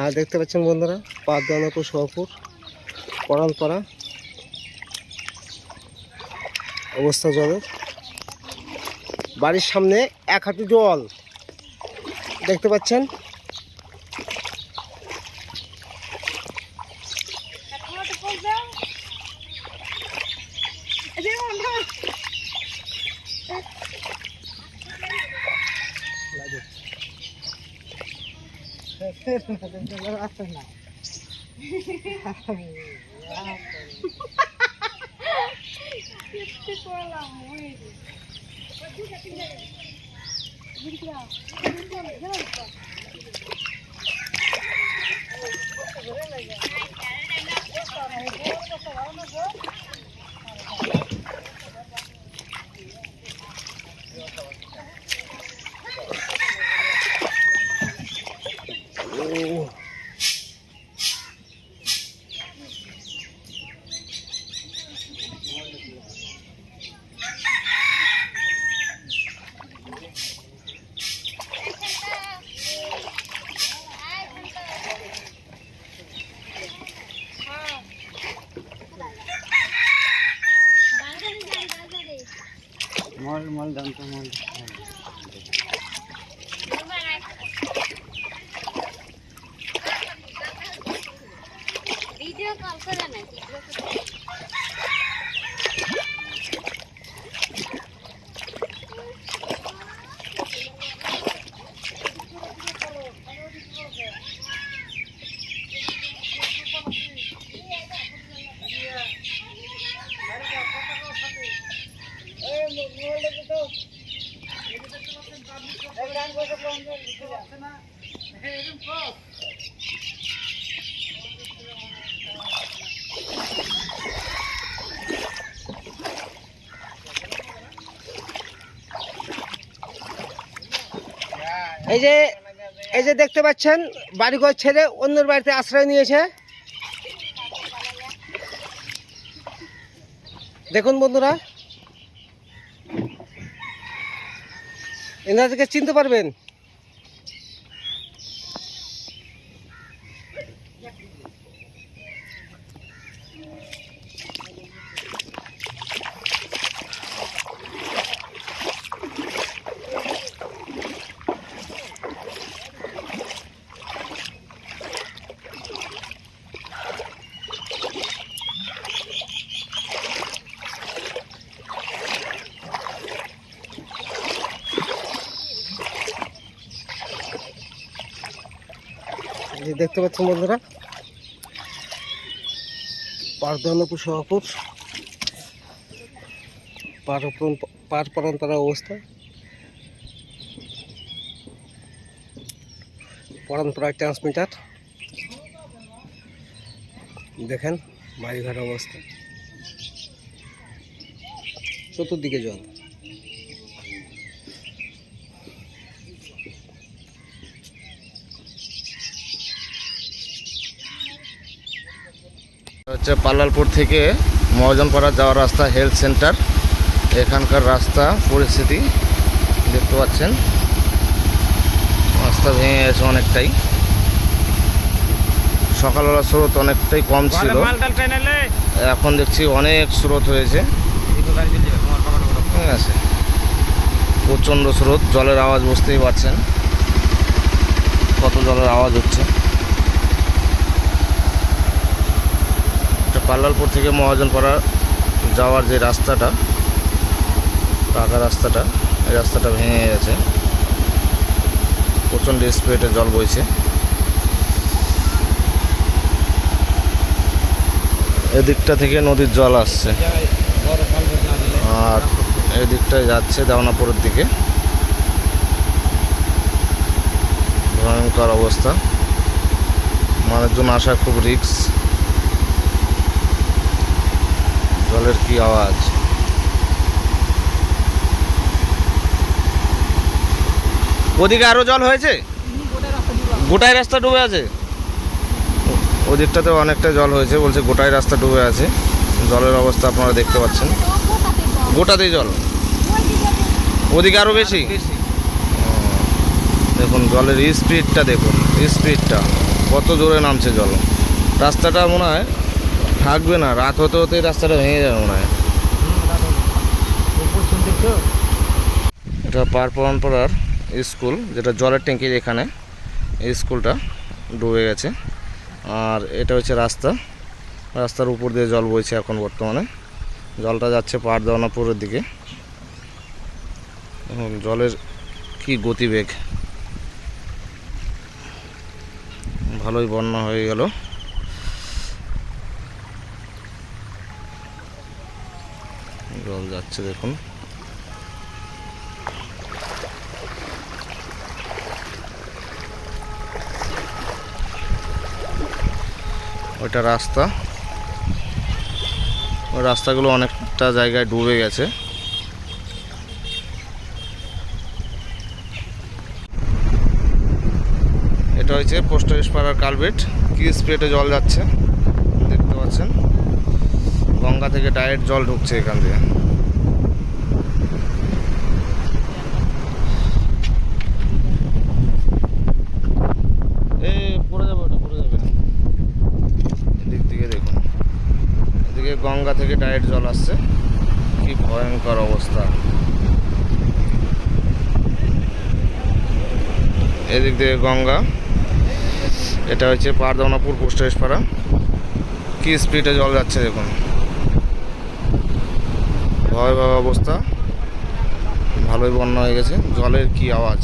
হ্যাঁ দেখতে পাচ্ছেন বন্ধুরা পাদানপুর সহপুর করাল পরানপাড়া। অবস্থা জলের। বাড়ির সামনে এক হাঁটু জল। দেখতে পাচ্ছেন? Pero after na. né? দেখতে পাচ্ছেন বাড়িঘর ছেড়ে অন্যের বাড়িতে আশ্রয় নিয়েছে। দেখুন বন্ধুরা এনাদেরকে চিনতে পারবেন। দেখতে পাচ্ছেন বন্ধুরা। পারদানপুর সোহাপুর। পার পার পরান্তরা অবস্থা। পরান্তরা ট্রান্সমিটার। দেখেন বাড়িঘর অবস্থা। চতুর্দিকে জল। হচ্ছে পাল্লালপুর থেকে মহাজনপাড়া যাওয়ার রাস্তা হেলথ সেন্টার এখানকার রাস্তা পরিস্থিতি দেখতে পাচ্ছেন। রাস্তা ভেঙে গেছে অনেকটাই। সকালবেলা স্রোত অনেকটাই কম ছিল। এখন দেখছি অনেক স্রোত হয়েছে। ঠিক আছে। প্রচণ্ড স্রোত জলের আওয়াজ বুঝতেই পারছেন। কত জলের আওয়াজ হচ্ছে এটা পাল্লালপুর থেকে মহাজনপাড়া যাওয়ার যে রাস্তাটা, পাকা রাস্তাটা, এই রাস্তাটা ভেঙে গেছে। প্রচণ্ড স্পিডে জল বইছে। এদিকটা থেকে নদীর জল আসছে। আর এদিকটায় যাচ্ছে দেওয়ানাপুরের দিকে। ভয়ঙ্কর অবস্থা। মানুষজন আসা খুব রিস্ক। জলের কি আওয়াজ? ওদিকে আরও জল হয়েছে? গোটাই রাস্তা ডুবে আছে। ওদিকটাতে অনেকটা জল হয়েছে, বলছে গোটাই রাস্তা ডুবে আছে। জলের অবস্থা আপনারা দেখতে পাচ্ছেন। গোটাতেই জল। ওদিকে আরও বেশি? দেখুন, জলের স্পিডটা দেখুন স্পিডটা কত জোরে নামছে জল। রাস্তাটা মনে হয় থাকবে না, রাত হতে হতে রাস্তাটা ভেঙে যাবে মনে হয়। এটা পারপরনপাড়ার স্কুল, যেটা জলের ট্যাঙ্কির এখানে, এই স্কুলটা ডুবে গেছে। আর এটা হচ্ছে রাস্তা। রাস্তার উপর দিয়ে জল বইছে এখন বর্তমানে। জলটা যাচ্ছে পারদাওয়ানাপুরের দিকে। জলের কি গতিবেগ। ভালোই বন্যা হয়ে গেল। জল যাচ্ছে দেখুন। ওইটা রাস্তা। ওই রাস্তাগুলো অনেকটা জায়গায় ডুবে গেছে। এটা হয়েছে পোস্ট অফিস পাড়ার কালভেট কি স্প্রেটে জল যাচ্ছে? দেখতে পাচ্ছেন। গঙ্গা থেকে ডাইরেক্ট জল ঢুকছে এখান দিয়ে এ পড়ে যাবে ওটা পড়ে যাবে এদিক থেকে দেখুন এদিকে গঙ্গা থেকে ডাইরেক্ট জল আসছে। কি ভয়ঙ্কর অবস্থা। এদিক থেকে গঙ্গা। এটা হচ্ছে পারদাওনাপুর পোস্ট অফিস পাড়া। কি স্পিডে জল যাচ্ছে দেখুন। ভয়াবহ অবস্থা। ভালোই বন্যা হয়ে গেছে। জলের কি আওয়াজ।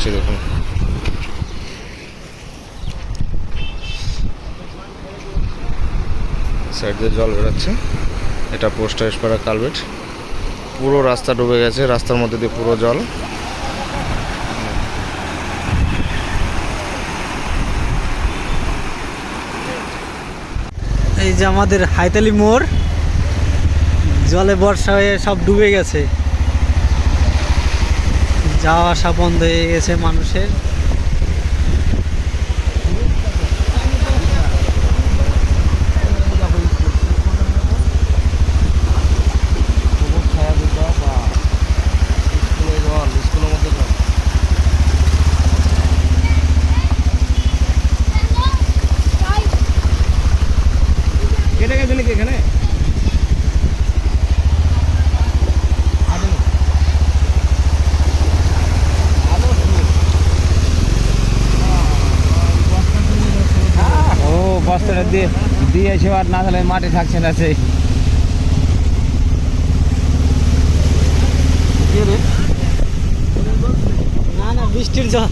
ঢুকছে দেখুন। সাইড দিয়ে জল বেরোচ্ছে। এটা পোস্ট পাড়া কালভেট। পুরো রাস্তা ডুবে গেছে, রাস্তার মধ্যে দিয়ে পুরো জল। এই যে আমাদের হাইতালি মোড়, জলে বর্ষা হয়ে সব ডুবে গেছে। যাওয়া আসা বন্ধ হয়ে গেছে মানুষের কেটে গেছে নাকি এখানে ও বস্তাটা দিয়ে আর না হলে মাটি থাকছে না সেই। না না বৃষ্টির জল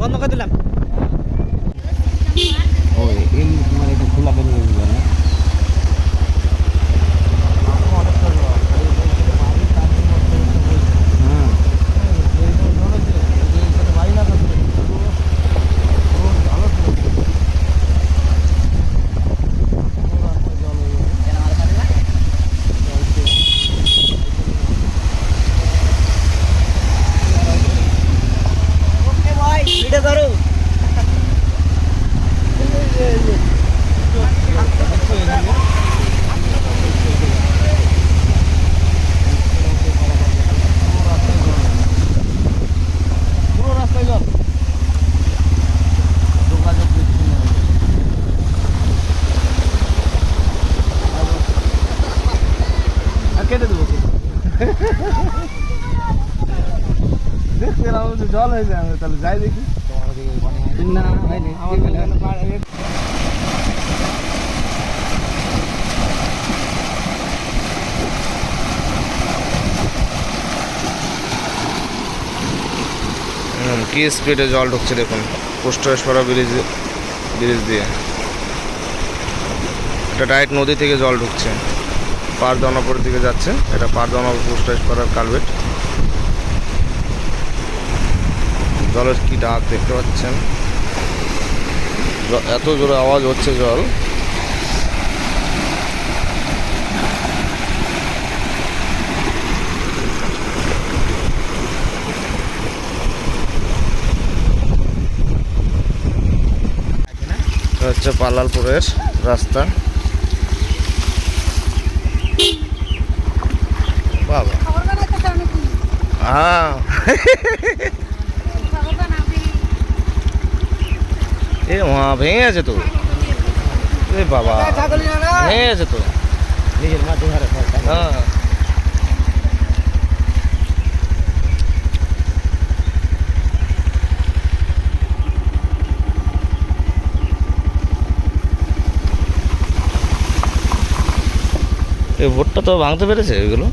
বন্ধ করে দিলাম ওই এই মানে একটু খোলা করে দিবে না হ্যাঁ এটা ধরো পুরো রাস্তায় জল যোগাযোগ বিচ্ছিন্ন হয়ে গেছে। আর কেটে দেবো দেখতে তাহলে যাই দেখি। না কি স্পিডে জল ঢুকছে দেখুন। পোস্ট অফিস পাড়া ব্রিজ ব্রিজ দিয়ে। এটা ডাইরেক্ট নদী থেকে জল ঢুকছে। পার দনাপুরের দিকে যাচ্ছে। এটা পার দনাপুর পোস্ট অফিস পাড়ার কালভেট জলের কি ডাক দেখতে পাচ্ছেন? এত জোরে আওয়াজ হচ্ছে জল। হচ্ছে পালালপুরের রাস্তা। বাবা। হ্যাঁ। এ মা ভেঙে গেছে তো। এ বাবা ভেঙে গেছে তো। নিজের হ্যাঁ। এই ভোটটা তো ভাঙতে পেরেছে এগুলো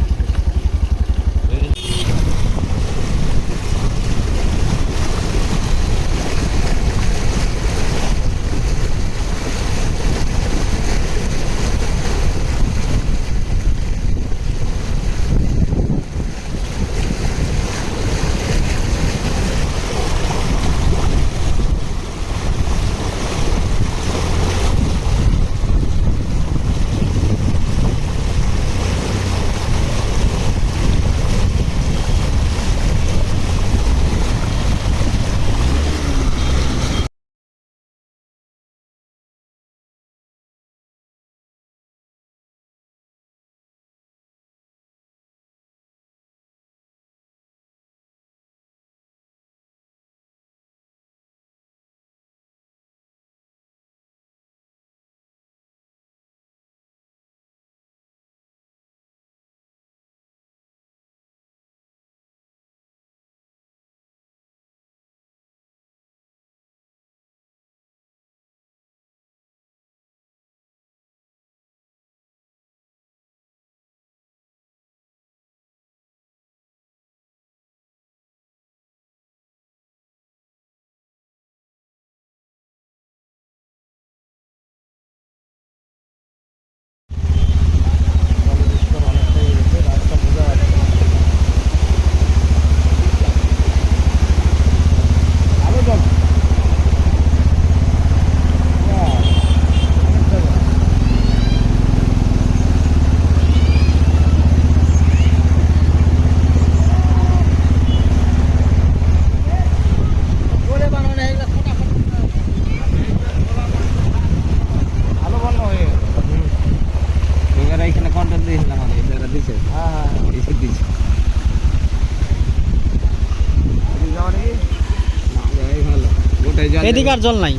এদিকে আর জল নাই।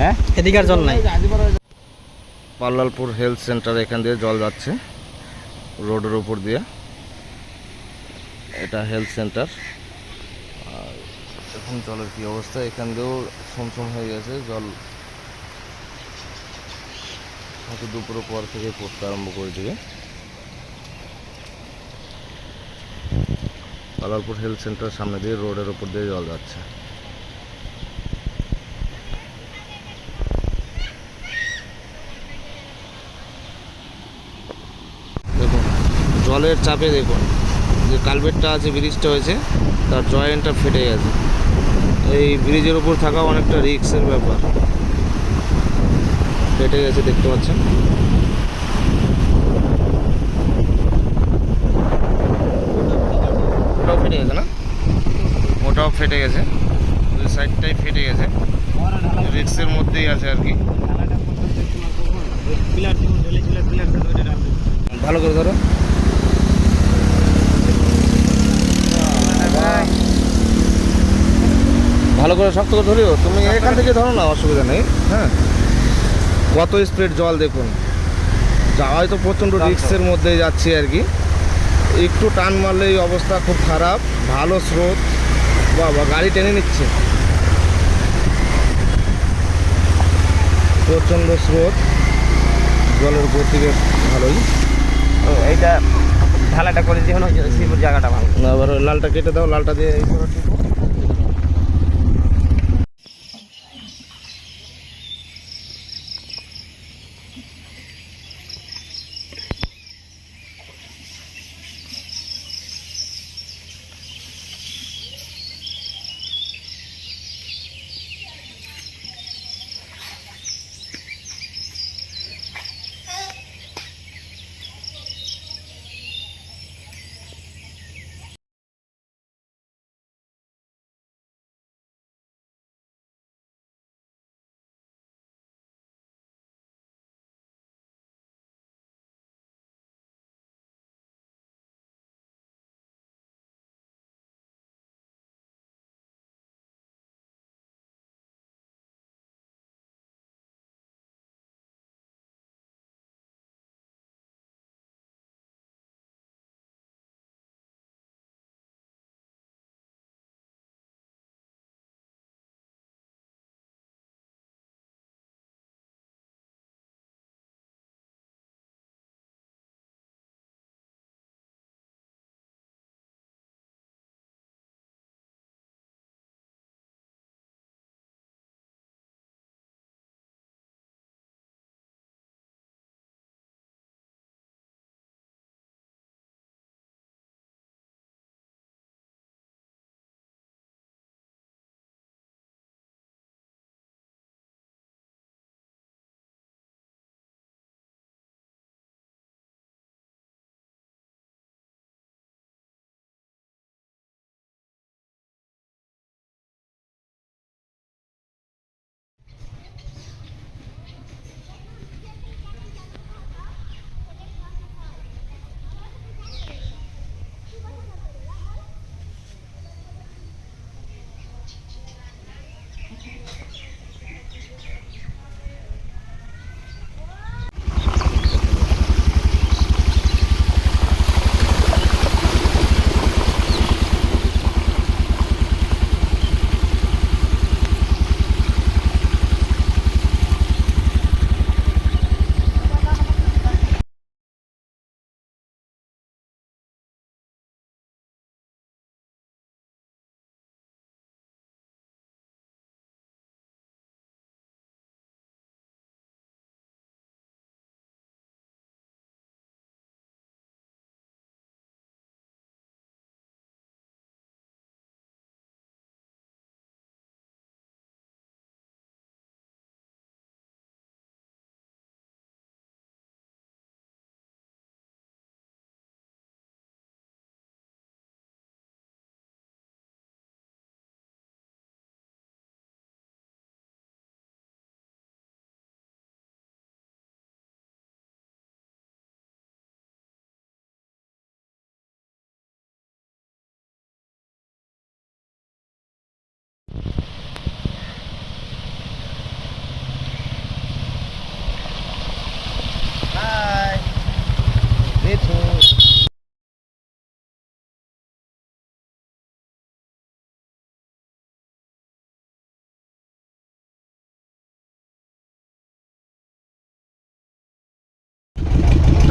হ্যাঁ? এদিকে আর জল নাই। পাল্লালপুর হেলথ সেন্টার এখান দিয়ে জল যাচ্ছে রোডের উপর দিয়ে। এটা হেলথ সেন্টার। এখন জলের কী অবস্থা এখান দিয়েও সমসম হয়ে গেছে জল। হয়তো দুপুরের পর থেকে পড়তে আরম্ভ করে দিবে। পালালপুর হেলথ সেন্টার সামনে দিয়ে রোডের উপর দিয়ে জল যাচ্ছে দেখুন জলের চাপে দেখুন যে কালভেটটা আছে ব্রিজটা হয়েছে তার জয়েন্টটা ফেটে গেছে। এই ব্রিজের উপর থাকা অনেকটা রিক্সের ব্যাপার। ফেটে গেছে দেখতে পাচ্ছেন? ওটাও ফেটে গেছে না? ওটাও ফেটে গেছে। দুই সাইডটাই ফেটে গেছে। রিক্সের মধ্যেই আছে আর কি। ভালো করে ধরো। ভালো করে শক্ত করে ধরিও। তুমি এখান থেকে ধরো না অসুবিধা নেই। হ্যাঁ। কত স্পিড জল দেখুন। যাওয়াই তো প্রচণ্ড রিক্সের মধ্যে যাচ্ছি আর কি। একটু টান মারলে এই অবস্থা খুব খারাপ ভালো স্রোত। বাবা গাড়ি টেনে নিচ্ছে। প্রচণ্ড স্রোত। জলের গতি বেশ ভালোই। এইটা ঢালাটা করে দিয়ে জায়গাটা ভালো। না এবার লালটা কেটে দাও লালটা দিয়ে এই করো।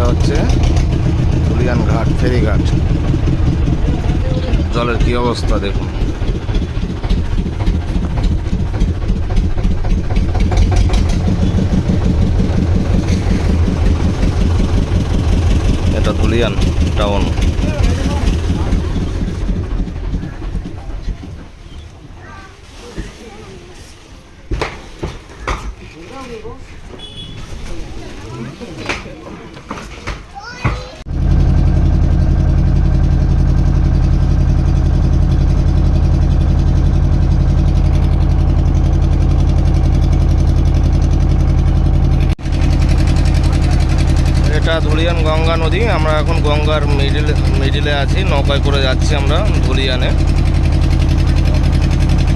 এটা হচ্ছে ধুলিয়ান ঘাট ফেরিঘাট। জলের কি অবস্থা দেখুন। এটা ধুলিয়ান টাউন এটা ধুলিয়ান গঙ্গা নদী, আমরা এখন গঙ্গার মিডিল মিডিলে আছি, নৌকায় করে যাচ্ছি আমরা ধুলিয়ানে।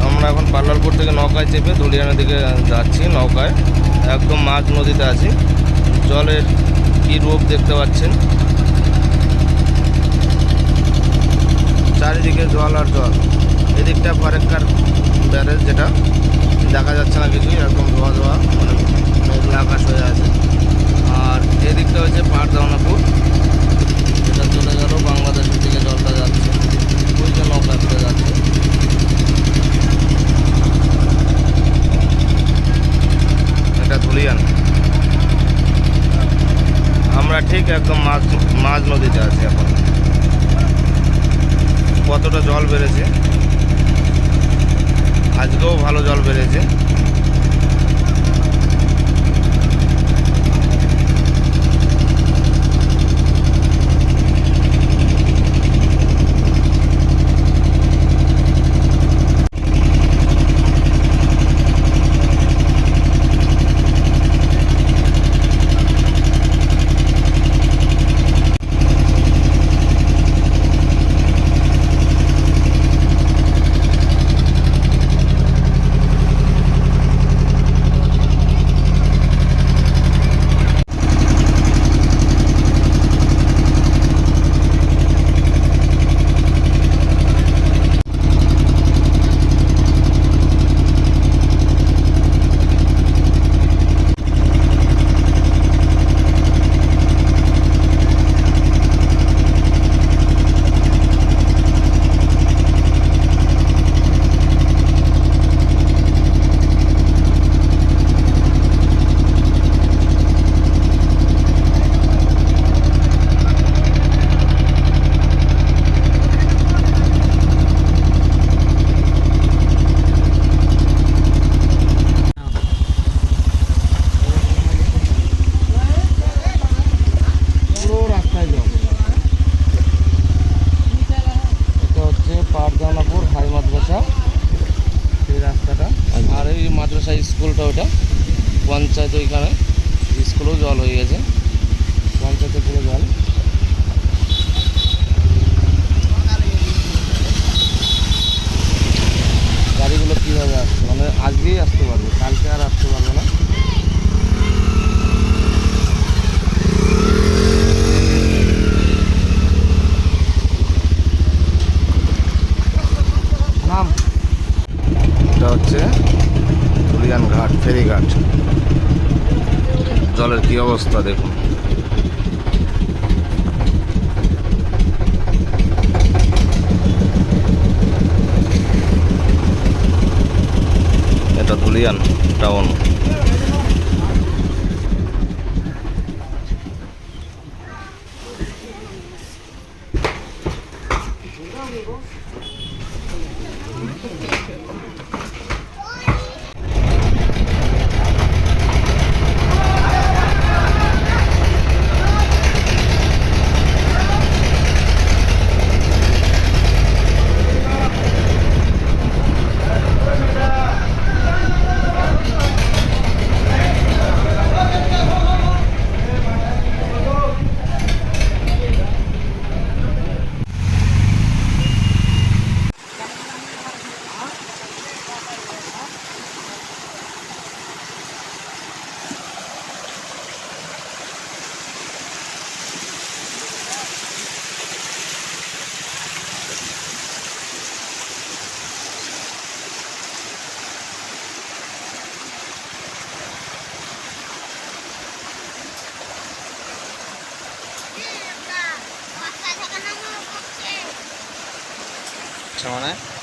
আমরা এখন পার্লারপুর থেকে নৌকায় চেপে ধুলিয়ানের দিকে যাচ্ছি নৌকায়। একদম মাঝ নদীতে আছি। জলের কি রূপ দেখতে পাচ্ছেন? চারিদিকে জল আর জল। এদিকটা ফারেক্কার ব্যারেজ যেটা। দেখা যাচ্ছে না কিছুই, একদম ধোয়া ধোয়া মানে মেঘলা আকাশ হয়ে আছে। আর এদিকটা হচ্ছে পাটদাওনাপুর যেটা চলে গেল বাংলাদেশের দিকে জলটা যাচ্ছে। ওই যে নৌকা করে যাচ্ছে। এটা ধুলিয়ান। আমরা ঠিক একদম মাঝ মাঝ নদীতে আছি এখন। কতটা জল বেড়েছে? আজকেও ভালো জল বেড়েছে। আজকেই আসতে পারব, কালকে আর আসতে পারব না। নাম? এটা হচ্ছে ঘাট, ফেরিঘাট। জলের কি অবস্থা দেখুন। しょうがない。